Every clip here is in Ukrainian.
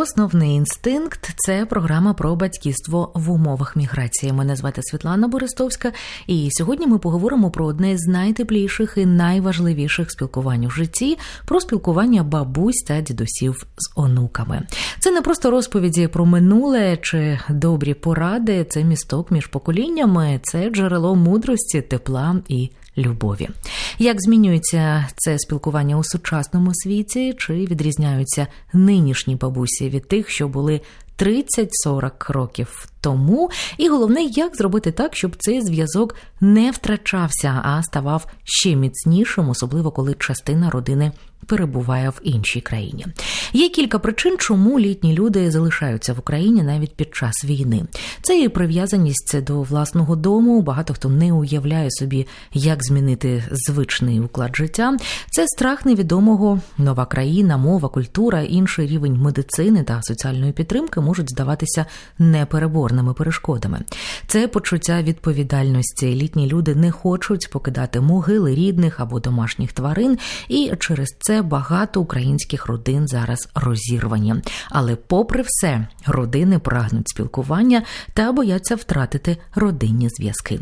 Основний інстинкт це програма про батьківство в умовах міграції. Мене звати Світлана Борисовська, і сьогодні ми поговоримо про одне з найтепліших і найважливіших спілкувань у житті про спілкування бабусь та дідусів з онуками. Це не просто розповіді про минуле чи добрі поради, це місток між поколіннями, це джерело мудрості, тепла і любові. Як змінюється це спілкування у сучасному світі? Чи відрізняються нинішні бабусі від тих, що були 30-40 років тому? І головне, як зробити так, щоб цей зв'язок не втрачався, а ставав ще міцнішим, особливо коли частина родини перебуває в іншій країні. Є кілька причин, чому літні люди залишаються в Україні навіть під час війни. Це і прив'язаність до власного дому. Багато хто не уявляє собі, як змінити звичний уклад життя. Це страх невідомого, нова країна, мова, культура, інший рівень медицини та соціальної підтримки можуть здаватися непереборними перешкодами. Це почуття відповідальності. Літні люди не хочуть покидати могили рідних або домашніх тварин, і через це багато українських родин зараз розірвані. Але, попри все, родини прагнуть спілкування та бояться втратити родинні зв'язки.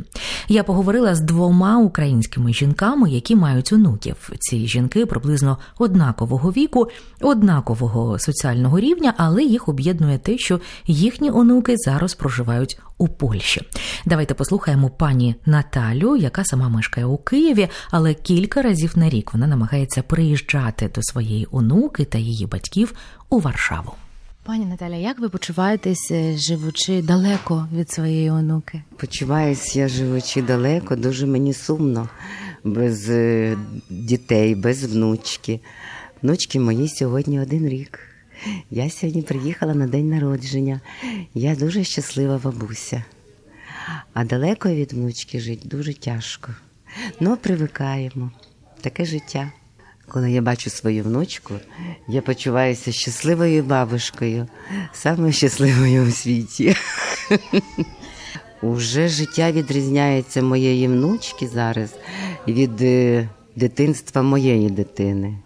Я поговорила з двома українськими жінками, які мають онуків. Ці жінки приблизно однакового віку, однакового соціального рівня, але їх об'єднує те, що їхні онуки зараз проживають у Польщі. Давайте послухаємо пані Наталю, яка сама мешкає у Києві, але кілька разів на рік вона намагається приїжджати до своєї онуки та її батьків у Варшаву. Пані Наталя, як ви почуваєтесь, е, живучи далеко від своєї онуки? Почуваюсь, я живучи далеко, дуже мені сумно, без е, дітей, без внучки. Внучки мої сьогодні один рік. Я сьогодні приїхала на день народження. Я дуже щаслива бабуся. А далеко від внучки жити дуже тяжко. Ну, привикаємо. Таке життя. Коли я бачу свою внучку, я почуваюся щасливою бабушкою, самою щасливою у світі. Уже життя відрізняється моєї внучки зараз від е, дитинства моєї дитини.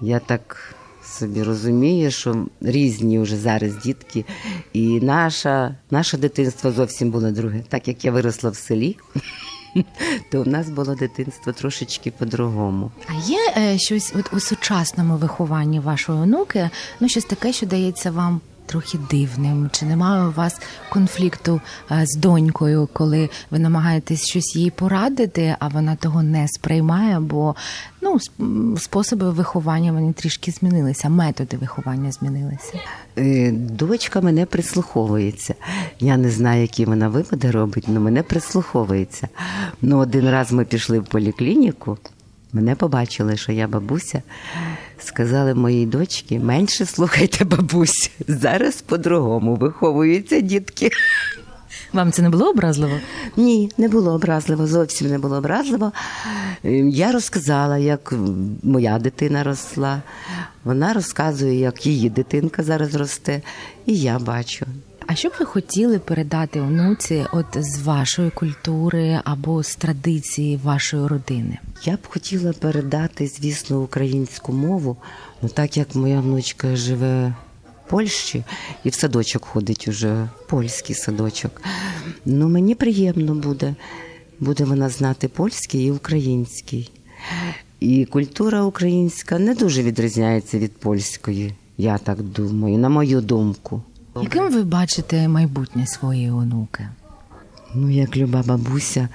Я так собі розумію, що різні вже зараз дітки, і наша, наше дитинство зовсім було друге. Так як я виросла в селі, то в нас було дитинство трошечки по-другому. А є е, щось от у сучасному вихованні вашої онуки, ну щось таке, що дається вам трохи дивним? Чи немає у вас конфлікту е, з донькою, коли ви намагаєтесь щось їй порадити, а вона того не сприймає? Бо ну способи виховання вони трішки змінилися, методи виховання змінилися. Е, Дочка мене прислуховується. Я не знаю, які вона випади робить, але мене прислуховується. Ну, один раз ми пішли в поліклініку, мене побачили, що я бабуся. Сказали моїй дочці, менше слухайте бабусь. Зараз по-другому виховуються дітки. Вам це не було образливо? Ні, не було образливо, зовсім не було образливо. Е, Я розказала, як моя дитина росла. Вона розказує, як її дитинка зараз росте, і я бачу. А що б ви хотіли передати онуці от з вашої культури або з традиції вашої родини? Я б хотіла передати, звісно, українську мову, ну так як моя внучка живе в Польщі і в садочок ходить уже польський садочок. Ну мені приємно буде. Буде вона знати польський і український. І культура українська не дуже відрізняється від польської, я так думаю, на мою думку. Яким ви бачите майбутнє своєї онуки? Ну, як люба бабуся,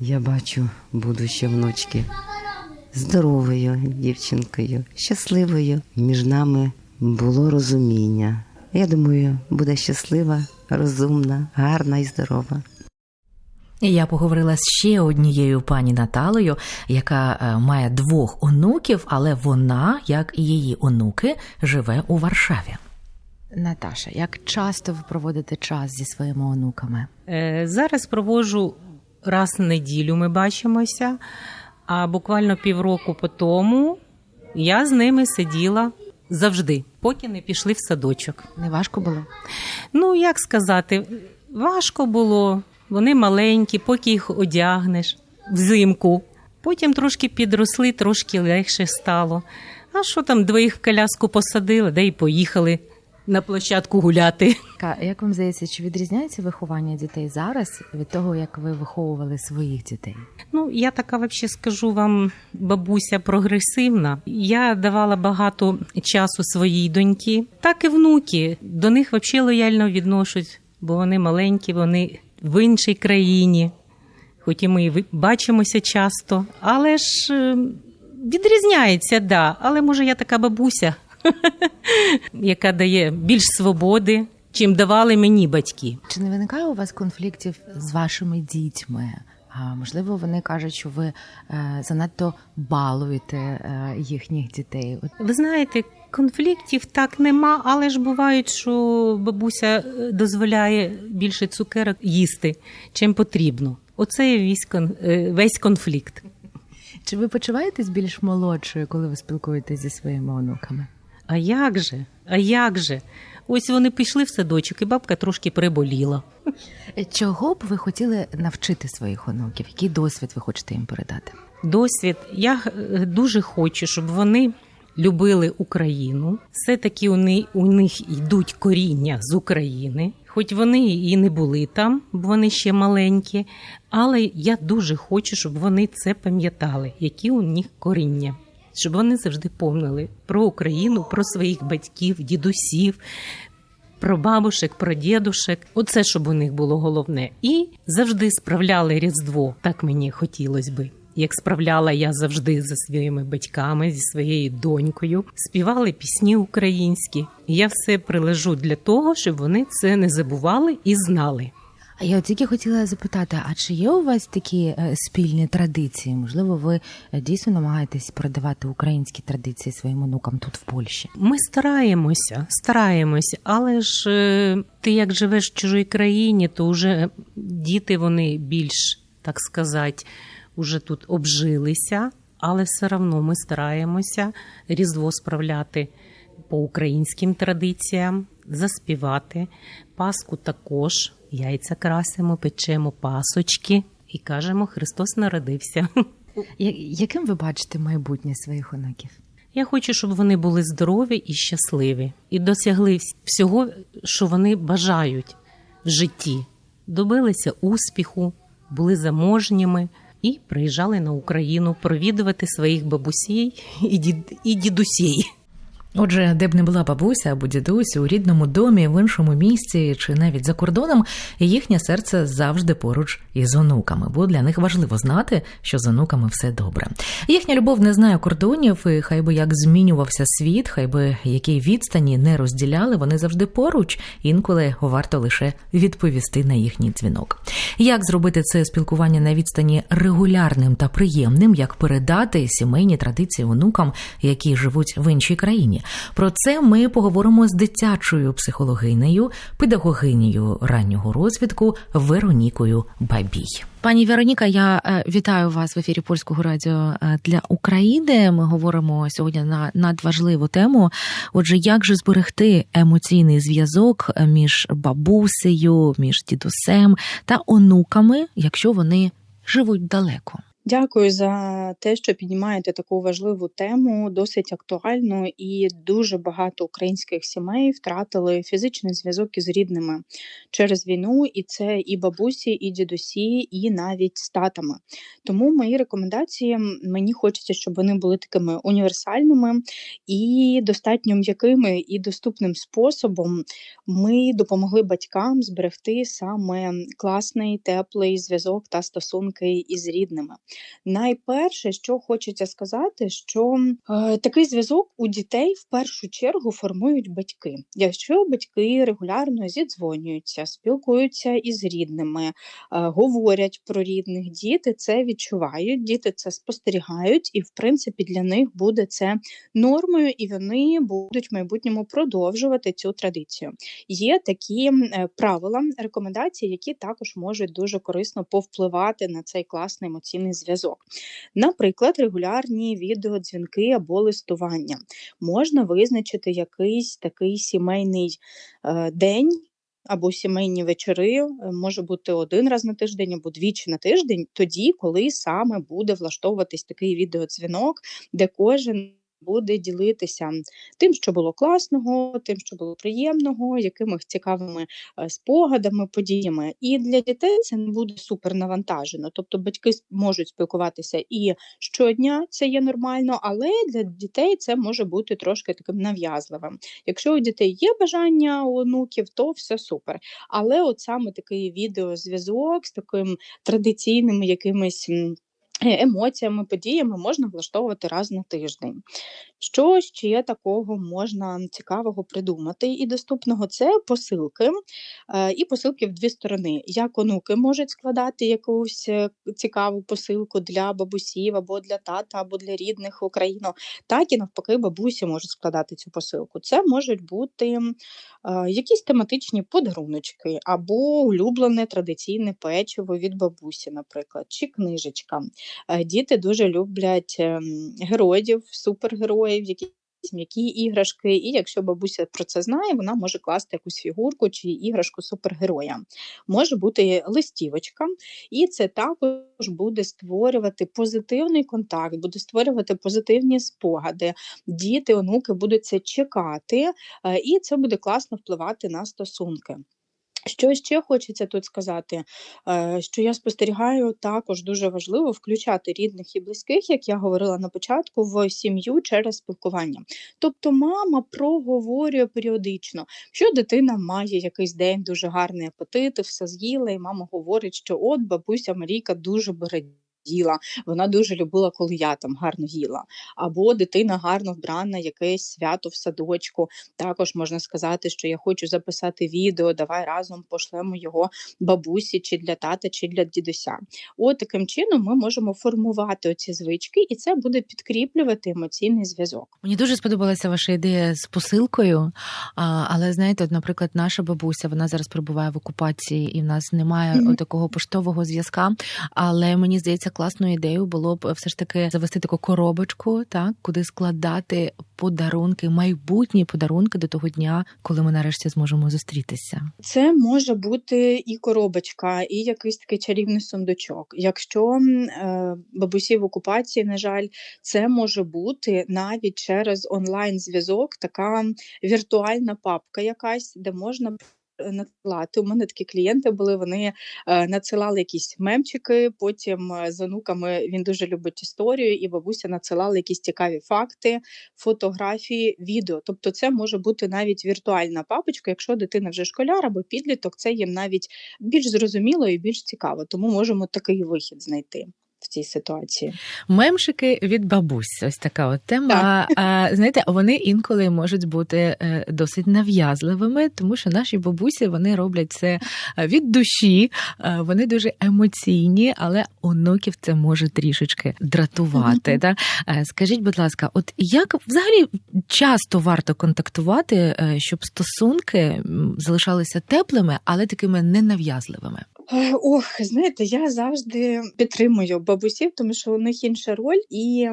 я бачу будуще внучки здоровою дівчинкою, щасливою. Між нами було розуміння. Я думаю, буде щаслива, розумна, гарна і здорова. Я поговорила з ще однією пані Наталею, яка е, має двох онуків, але вона, як і її онуки, живе у Варшаві. Наташа, як часто ви проводите час зі своїми онуками? Е, Зараз проводжу раз на неділю, ми бачимося. А буквально півроку по тому я з ними сиділа завжди, поки не пішли в садочок. Не важко було? Ну, як сказати, важко було. Вони маленькі, поки їх одягнеш взимку. Потім трошки підросли, трошки легше стало. А що там, двоїх в коляску посадили, да й поїхали на площадку гуляти. Як вам здається, чи відрізняється виховання дітей зараз від того, як ви виховували своїх дітей? Ну, я така взагалі скажу вам, бабуся прогресивна. Я давала багато часу своїй доньки, так і внуки. До них взагалі лояльно відношусь, бо вони маленькі, вони в іншій країні. Хоч і ми бачимося часто, але ж е, відрізняється, да. Але може я така бабуся, яка дає більш свободи, чим давали мені батьки. Чи не виникає у вас конфліктів з вашими дітьми? А можливо, вони кажуть, що ви е, занадто балуєте е, їхніх дітей. Ви знаєте, конфліктів так нема, але ж бувають, що бабуся е, дозволяє більше цукерок їсти, чим потрібно. Оце є весь, кон- е, весь конфлікт. Чи ви почуваєтесь більш молодшою, коли ви спілкуєтесь зі своїми онуками? А як же? А як же? Ось вони пішли в садочок, і бабка трошки приболіла. Чого б ви хотіли навчити своїх онуків? Який досвід ви хочете їм передати? Досвід. Я е, дуже хочу, щоб вони любили Україну. Все-таки вони, у них йдуть коріння з України, хоч вони і не були там, бо вони ще маленькі. Але я дуже хочу, щоб вони це пам'ятали, які у них коріння. Щоб вони завжди помнили про Україну, про своїх батьків, дідусів, про бабушек, про дідушек. Оце щоб у них було головне. І завжди справляли Різдво. Так мені хотілося би. Як справляла я завжди за своїми батьками, зі своєю донькою, співали пісні українські. Я все прилежу для того, щоб вони це не забували і знали. А я тільки хотіла запитати: а чи є у вас такі е, спільні традиції? Можливо, ви е, дійсно намагаєтесь передавати українські традиції своїм онукам тут в Польщі? Ми стараємося, стараємося, але ж е, ти як живеш в чужій країні, то вже діти вони більш, так сказати, уже тут обжилися, але все одно ми стараємося Різдво справляти по українським традиціям, заспівати. Паску також, яйця красимо, печемо пасочки і кажемо, Христос народився. Яким ви бачите майбутнє своїх онуків? Я хочу, щоб вони були здорові і щасливі, і досягли всього, що вони бажають в житті. Добилися успіху, були заможніми і приїжджали на Україну провідувати своїх бабусей і, дід, і дідусей. Отже, де б не була бабуся або дідусь у рідному домі, в іншому місці чи навіть за кордоном, їхнє серце завжди поруч із онуками, бо для них важливо знати, що з онуками все добре. Їхня любов не знає кордонів, і хай би як змінювався світ, хай би які відстані не розділяли, вони завжди поруч. Інколи варто лише відповісти на їхній дзвінок. Як зробити це спілкування на відстані регулярним та приємним, як передати сімейні традиції онукам, які живуть в іншій країні? Про це ми поговоримо з дитячою психологинею, педагогинею раннього розвитку Веронікою Бабій. Пані Вероніка, я е, вітаю вас в ефірі польського радіо е, для України. Ми говоримо сьогодні на надважливу тему. Отже, як же зберегти емоційний зв'язок е, між бабусею, між дідусем та онуками, якщо вони живуть далеко? Дякую за те, що піднімаєте таку важливу тему, досить актуальну, і дуже багато українських сімей втратили фізичний зв'язок із рідними через війну, і це і бабусі, і дідусі, і навіть з татами. Тому мої рекомендації мені хочеться, щоб вони були такими універсальними і достатньо м'якими і доступним способом. Ми допомогли батькам зберегти саме класний теплий зв'язок та стосунки із рідними. Найперше, що хочеться сказати, що е, такий зв'язок у дітей в першу чергу формують батьки. Якщо батьки регулярно зідзвонюються, спілкуються із рідними, е, говорять про рідних, діти це відчувають, діти це спостерігають, і в принципі для них буде це нормою, і вони будуть в майбутньому продовжувати цю традицію. Є такі е, правила, рекомендації, які також можуть дуже корисно повпливати на цей класний емоційний зв'язок. Наприклад, регулярні відеодзвінки або листування. Можна визначити якийсь такий сімейний е, день. Або сімейні вечори е, може бути один раз на тиждень або двічі на тиждень, тоді, коли саме буде влаштовуватись такий відеодзвінок, де кожен буде ділитися тим, що було класного, тим, що було приємного, якимись цікавими е, спогадами, подіями. І для дітей це не буде супер навантажено. Тобто батьки можуть спілкуватися і щодня, це є нормально, але для дітей це може бути трошки таким нав'язливим. Якщо у дітей є бажання у онуків, то все супер. Але от саме такий відеозв'язок з таким традиційними якимись. Е, Емоціями, подіями можна влаштовувати раз на тиждень. Що ще такого можна цікавого придумати і доступного? Це посилки, е, і посилки в дві сторони. Як онуки можуть складати якусь е, цікаву посилку для бабусів або для тата, або для рідних Україну, так і навпаки, бабусі можуть складати цю посилку. Це можуть бути якісь тематичні подаруночки, або улюблене традиційне печиво від бабусі, наприклад, чи книжечка. Е, Діти дуже люблять ем, героїв, супергероїв, які м'які іграшки, і якщо бабуся про це знає, вона може класти якусь фігурку чи іграшку супергероя. Може бути листівочка, і це також буде створювати позитивний контакт, буде створювати позитивні спогади. Діти, онуки будуть це чекати, е, і це буде класно впливати на стосунки. Що ще хочеться тут сказати, Е, що я спостерігаю також дуже важливо включати рідних і близьких, як я говорила на початку, в сім'ю через спілкування. Тобто мама проговорює періодично, що дитина має якийсь день дуже гарний апетит, і все з'їла, і мама говорить, що от бабуся Марійка дуже бере. Їла, вона дуже любила, коли я там гарно їла. Або дитина гарно вбрана, якесь свято в садочку. Також можна сказати, що я хочу записати відео, давай разом пошлемо його бабусі, чи для тата, чи для дідуся. От таким чином ми можемо формувати оці звички, і це буде підкріплювати емоційний зв'язок. Мені дуже сподобалася ваша ідея з посилкою. Але знаєте, от, наприклад, наша бабуся вона зараз перебуває в окупації, і в нас немає Мгм. такого поштового зв'язка. Але мені здається, класною ідеєю було б все ж таки завести таку коробочку, так куди складати подарунки, майбутні подарунки до того дня, коли ми нарешті зможемо зустрітися. Це може бути і коробочка, і якийсь такий чарівний сундучок. Якщо е, бабусі в окупації, на жаль, це може бути навіть через онлайн-зв'язок, така віртуальна папка якась, де можна надсилати. У мене такі клієнти були, вони е, надсилали якісь мемчики, потім е, з онуками він дуже любить історію, і бабуся надсилала якісь цікаві факти, фотографії, відео. Тобто це може бути навіть віртуальна папочка, якщо дитина вже школяр або підліток, це їм навіть більш зрозуміло і більш цікаво. Тому можемо такий вихід знайти в цій ситуації. Мемшики від бабусь, ось така от тема. А, знаєте, вони інколи можуть бути е, досить нав'язливими, тому що наші бабусі вони роблять це е, від душі, е, вони дуже емоційні, але онуків це може трішечки дратувати. Мгм. Та? Е, Скажіть, будь ласка, от як взагалі часто варто контактувати, щоб стосунки залишалися теплими, але такими ненав'язливими? Е, Ох, знаєте, я завжди підтримую бабусів, тому що у них інша роль, і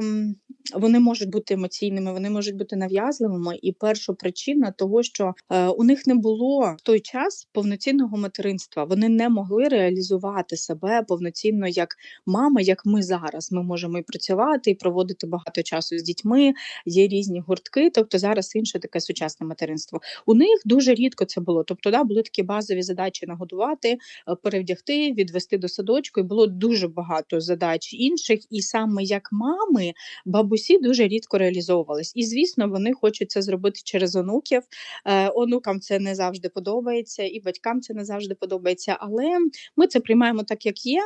вони можуть бути емоційними, вони можуть бути нав'язливими. І перша причина того, що е, у них не було в той час повноцінного материнства. Вони не могли реалізувати себе повноцінно як мама, як ми зараз. Ми можемо і працювати, і проводити багато часу з дітьми. Є різні гуртки. Тобто зараз інше таке сучасне материнство. У них дуже рідко це було. Тобто, да, були такі базові задачі нагодувати, е, перевдягти, відвести до садочку. І було дуже багато задач інших. І саме як мами, бабусі дуже рідко реалізовувались. І звісно, вони хочуть це зробити через онуків. Е, онукам це не завжди подобається, і батькам це не завжди подобається. Але ми це приймаємо так, як є.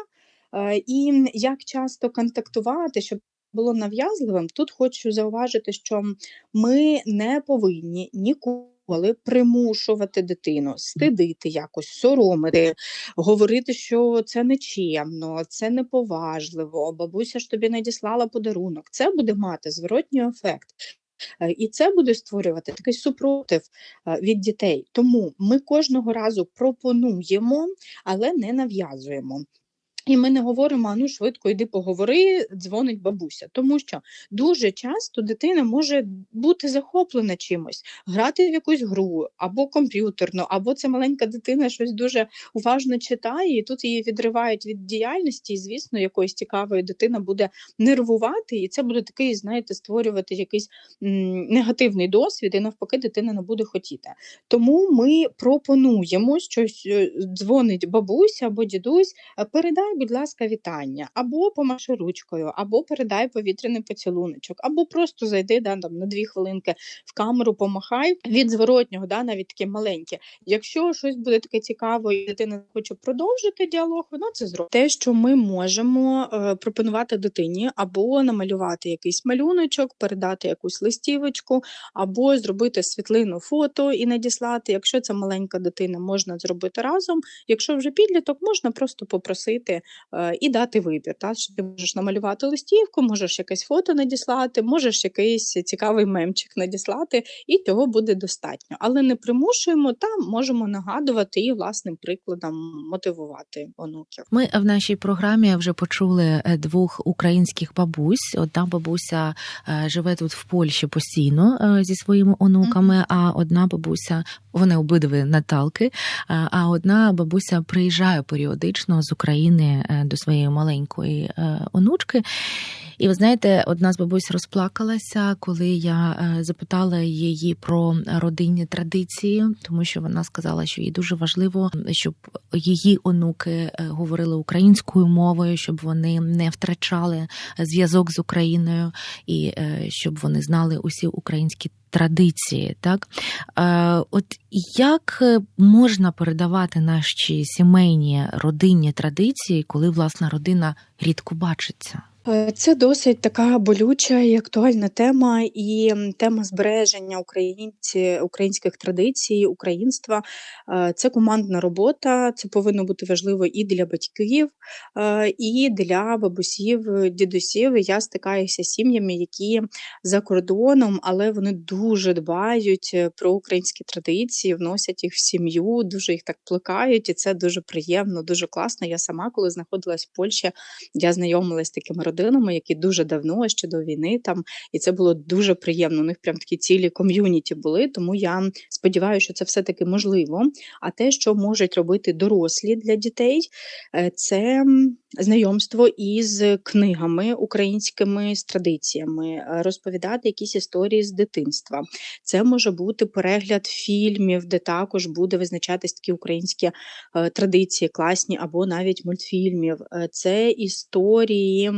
Е, і як часто контактувати, щоб було нав'язливим, тут хочу зауважити, що ми не повинні ніколи примушувати дитину, стидити якось, соромити, говорити, що це нечемно, це неповажливо, бабуся ж тобі надіслала подарунок. Це буде мати зворотній ефект. Е, І це буде створювати такий супротив е, від дітей. Тому ми кожного разу пропонуємо, але не нав'язуємо. І ми не говоримо, а ну швидко йди поговори, дзвонить бабуся. Тому що дуже часто дитина може бути захоплена чимось, грати в якусь гру або комп'ютерну, або це маленька дитина щось дуже уважно читає, і тут її відривають від діяльності, і звісно, якоїсь цікавої дитина буде нервувати, і це буде такий, знаєте, створювати якийсь негативний досвід, і навпаки, дитина не буде хотіти. Тому ми пропонуємо щось е, дзвонить бабуся або дідусь, передай, будь ласка, вітання, або помаши ручкою, або передай повітряний поцілуночок, або просто зайди да, там, на дві хвилинки в камеру, помахай від зворотнього, да, навіть таке маленьке. Якщо щось буде таке цікаве, і дитина хоче продовжити діалог, вона це зробить. Те, що ми можемо е, пропонувати дитині, або намалювати якийсь малюночок, передати якусь листівочку, або зробити світлину фото і надіслати. Якщо це маленька дитина, можна зробити разом. Якщо вже підліток, можна просто попросити і дати вибір. Та? Що ти можеш намалювати листівку, можеш якесь фото надіслати, можеш якийсь цікавий мемчик надіслати, і цього буде достатньо. Але не примушуємо та можемо нагадувати і власним прикладом мотивувати онуків. Ми в нашій програмі вже почули е, двох українських бабусь. Одна бабуся е, живе тут в Польщі постійно е, зі своїми онуками, а одна бабуся, вони обидві Наталки, а одна бабуся приїжджає періодично з України е, до своєї маленької е, онучки. І ви знаєте, одна з бабусь розплакалася, коли я е, запитала її про родинні традиції, тому що вона сказала, що їй дуже важливо, щоб її онуки говорили українською мовою, щоб вони не втрачали зв'язок з Україною і щоб вони знали усі українські традиції. Так Е, от як е, можна передавати наші сімейні родинні традиції, коли власна родина рідко бачиться? Е, Це досить така болюча і актуальна тема, і тема збереження українці, українських традицій, українства. Е, Це командна робота. Це повинно бути важливо і для батьків, е, і для бабусів, дідусів. Я стикаюся з сім'ями, які за кордоном, але вони дуже дбають про українські традиції, вносять їх в сім'ю, дуже їх так плекають, і це дуже приємно, дуже класно. Я сама, коли знаходилась в Польщі, я знайомилась з такими родинами, які дуже давно ще до війни там, і це було дуже приємно. У них прям такі цілі ком'юніті були. Тому я сподіваюся, що це все таки можливо. А те, що можуть робити дорослі для дітей, е, це знайомство із книгами українськими з традиціями, е, розповідати якісь історії з дитинства. Це може бути перегляд фільмів, де також буде визначатись такі українські е, традиції, класні або навіть мультфільмів. Е, Це історії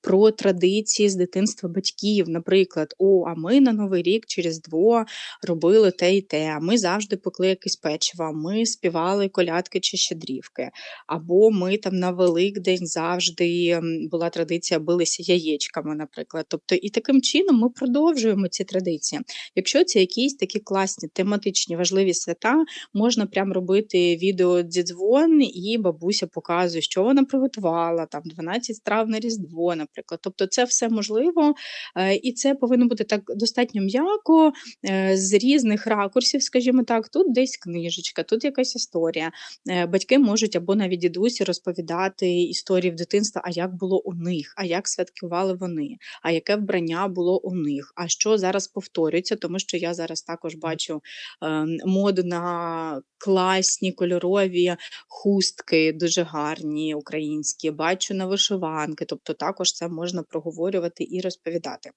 про традиції з дитинства батьків. Наприклад, о, а ми на Новий рік через дво робили те і те. Ми завжди пекли якесь печиво, ми співали колядки чи щедрівки. Або ми там на Великдень завжди була традиція билися яєчками, наприклад. Тобто, і таким чином ми продовжуємо ці традиції. Якщо це якісь такі класні тематичні важливі свята, можна прям робити відео дідзвон, і бабуся показує, що вона приготувала, там 12 страв на Різдво, наприклад. Тобто, це все можливо, е, і це повинно бути так достатньо м'яко, е, з різних ракурсів, скажімо так. Тут десь книжечка, тут якась історія. Е, Батьки можуть або навіть дідусі розповідати історії в дитинства, а як було у них, а як святкували вони, а яке вбрання було у них, а що зараз повторюється, тому що я зараз також бачу е, моду на класні кольорові хустки, дуже гарні українські, бачу на вишиванки, тобто також це можна проговорювати і розповідати.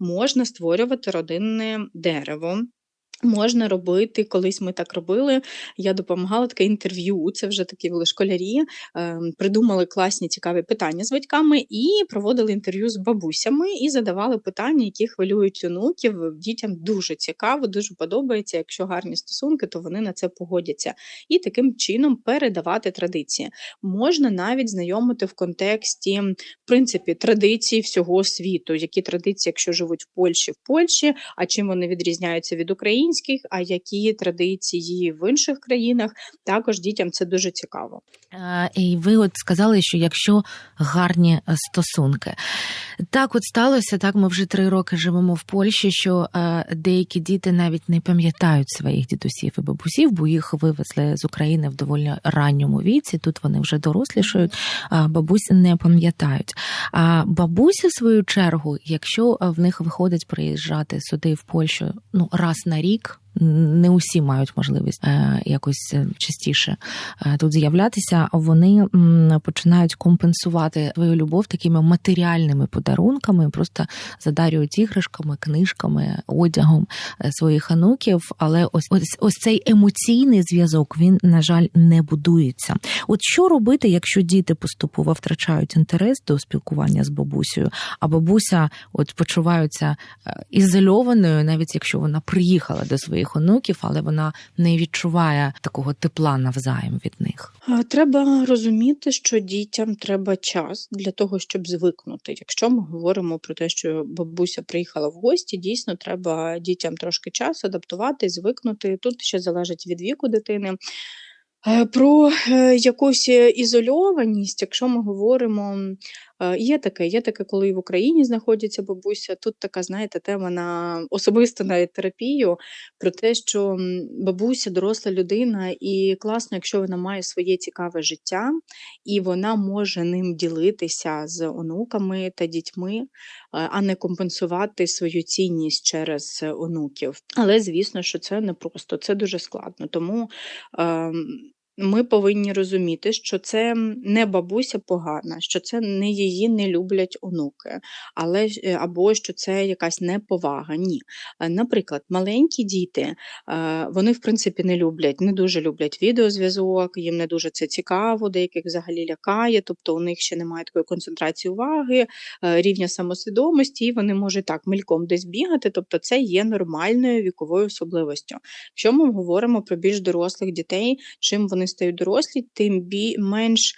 Можна створювати родинне дерево. Можна робити, колись ми так робили. Я допомагала таке інтерв'ю. Це вже такі були школярі, е, придумали класні цікаві питання з батьками і проводили інтерв'ю з бабусями і задавали питання, які хвилюють онуків. Дітям дуже цікаво, дуже подобається. Якщо гарні стосунки, то вони на це погодяться. І таким чином передавати традиції. Можна навіть знайомити в контексті в принципі традицій всього світу. Які традиції, якщо живуть в Польщі, в Польщі, а чим вони відрізняються від України? Українських, а які традиції в інших країнах. Також дітям це дуже цікаво. І ви от сказали, що якщо гарні е, стосунки, так от сталося, так ми вже три роки живемо в Польщі, що е, деякі діти навіть не пам'ятають своїх дідусів і бабусів, бо їх вивезли з України в доволі ранньому віці. Тут вони вже дорослішають, а бабусі не пам'ятають. А бабусі, в свою чергу, якщо е, в них виходить приїжджати сюди в Польщу ну раз на рік. week. Не усі мають можливість е, якось е, частіше е, тут з'являтися. Вони починають компенсувати свою любов такими матеріальними подарунками, просто задарюють іграшками, книжками, одягом своїх онуків. Але ось ось ось цей емоційний зв'язок він на жаль не будується. От що робити, якщо діти поступово втрачають інтерес до спілкування з бабусею, а бабуся от почуваються ізольованою, навіть якщо вона приїхала до своїх онуків, але вона не відчуває такого тепла навзаєм від них. Е, Треба розуміти, що дітям треба час для того, щоб звикнути. Якщо ми говоримо про те, що бабуся приїхала в гості, дійсно треба дітям трошки часу адаптувати, звикнути. Тут ще залежить від віку дитини. Е, Про е, якусь ізольованість, якщо ми говоримо, е, є таке, є таке, коли в Україні знаходиться бабуся. Тут така, знаєте, тема на особисто навіть терапію про те, що бабуся доросла людина, і класно, якщо вона має своє цікаве життя, і вона може ним ділитися з онуками та дітьми, е, а не компенсувати свою цінність через е, онуків. Але звісно, що це не просто, це дуже складно. Тому. Ми повинні розуміти, що це не бабуся погана, що це не її не люблять онуки, але е, або що це якась неповага. Ні. Е, Наприклад, маленькі діти, е, вони в принципі не люблять, не дуже люблять відеозв'язок, їм не дуже це цікаво, деяких взагалі лякає, тобто у них ще немає такої концентрації уваги, рівня самосвідомості, і вони можуть так мельком десь бігати, тобто це є нормальною віковою особливостю. Якщо ми говоримо про більш дорослих дітей, чим вони стають дорослі, тим бі менш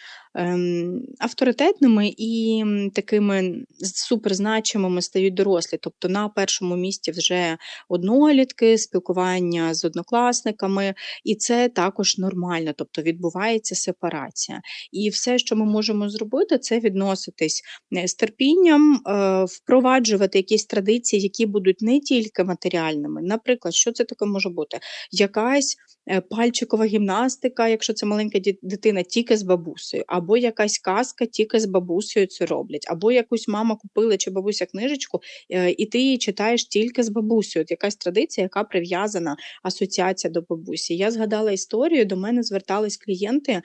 авторитетними і такими суперзначимими стають дорослі. Тобто на першому місці вже однолітки, спілкування з однокласниками, і це також нормально, тобто відбувається сепарація. І все, що ми можемо зробити, це відноситись е, з терпінням, е, впроваджувати якісь традиції, які будуть не тільки матеріальними. Наприклад, що це таке може бути? Якась е, пальчикова гімнастика, якщо це маленька дитина, тільки з бабусею, якась казка, тільки з бабусею це роблять, або якусь мама купила чи бабуся книжечку, е, і ти її читаєш тільки з бабусею. От якась традиція, яка прив'язана асоціація до бабусі. Я згадала історію, до мене звертались клієнти.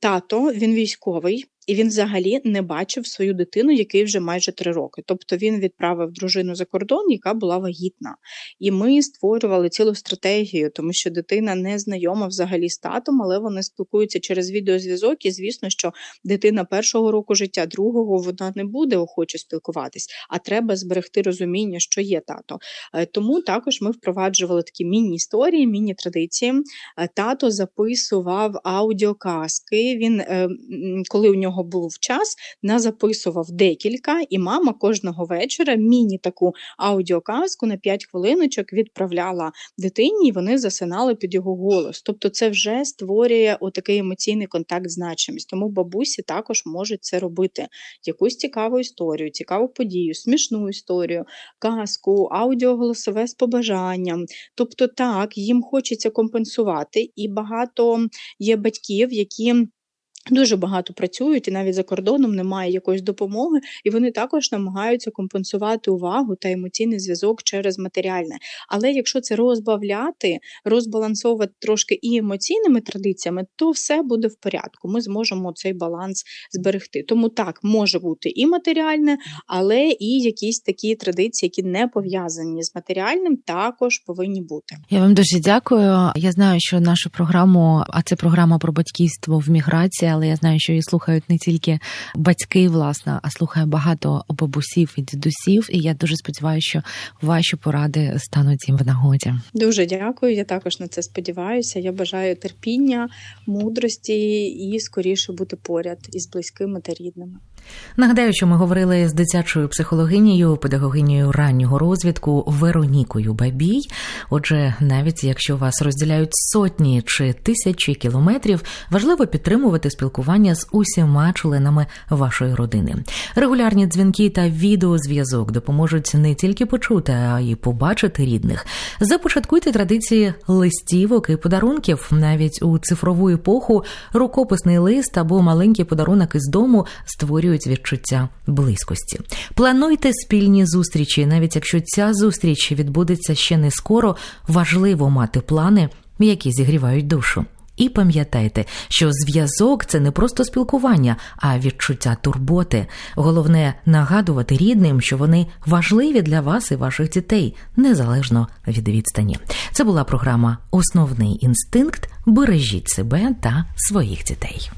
Тато, він військовий, і він взагалі не бачив свою дитину, який вже майже три роки. Тобто він відправив дружину за кордон, яка була вагітна. І ми створювали цілу стратегію, тому що дитина не знайома взагалі з татом, але вони спілкуються через відеозв'язок. І звісно, що дитина першого року життя, другого вона не буде охоче спілкуватись, а треба зберегти розуміння, що є тато. Е, Тому також ми впроваджували такі міні-історії, міні-традиції. Е, Тато записував аудіоказки. Він, е, коли у нього був час, назаписував декілька, і мама кожного вечора міні таку аудіоказку на 5 хвилиночок відправляла дитині, і вони засинали під його голос. Тобто, це вже створює отакий емоційний контакт, значимість. Тому бабусі також можуть це робити. Якусь цікаву історію, цікаву подію, смішну історію, казку, аудіоголосове з побажанням. Тобто, так, їм хочеться компенсувати, і багато є батьків, які. Дуже багато працюють, і навіть за кордоном немає якоїсь допомоги, і вони також намагаються компенсувати увагу та емоційний зв'язок через матеріальне. Але якщо це розбавляти, розбалансовувати трошки і емоційними традиціями, то все буде в порядку. Ми зможемо цей баланс зберегти. Тому так може бути і матеріальне, але і якісь такі традиції, які не пов'язані з матеріальним, також повинні бути. Я вам дуже дякую. Я знаю, що нашу програму, а це програма про батьківство в міграції, але я знаю, що її слухають не тільки батьки, власне, а слухає багато бабусів і дідусів. І я дуже сподіваюся, що ваші поради стануть їм в нагоді. Дуже дякую. Я також на це сподіваюся. Я бажаю терпіння, мудрості і скоріше бути поряд із близькими та рідними. Нагадаю, що ми говорили з дитячою психологинею, педагогинею раннього розвитку Веронікою Бабій. Отже, навіть якщо вас розділяють сотні чи тисячі кілометрів, важливо підтримувати спілкування з усіма членами вашої родини. Регулярні дзвінки та відеозв'язок допоможуть не тільки почути, а й побачити рідних. Започаткуйте традиції листівок і подарунків. Навіть у цифрову епоху рукописний лист або маленький подарунок із дому створюють відчуття близькості. Плануйте спільні зустрічі, навіть якщо ця зустріч відбудеться ще не скоро, важливо мати плани, які зігрівають душу. І пам'ятайте, що зв'язок це не просто спілкування, а відчуття турботи. Головне нагадувати рідним, що вони важливі для вас і ваших дітей, незалежно від відстані. Це була програма Основний інстинкт. Бережіть себе та своїх дітей.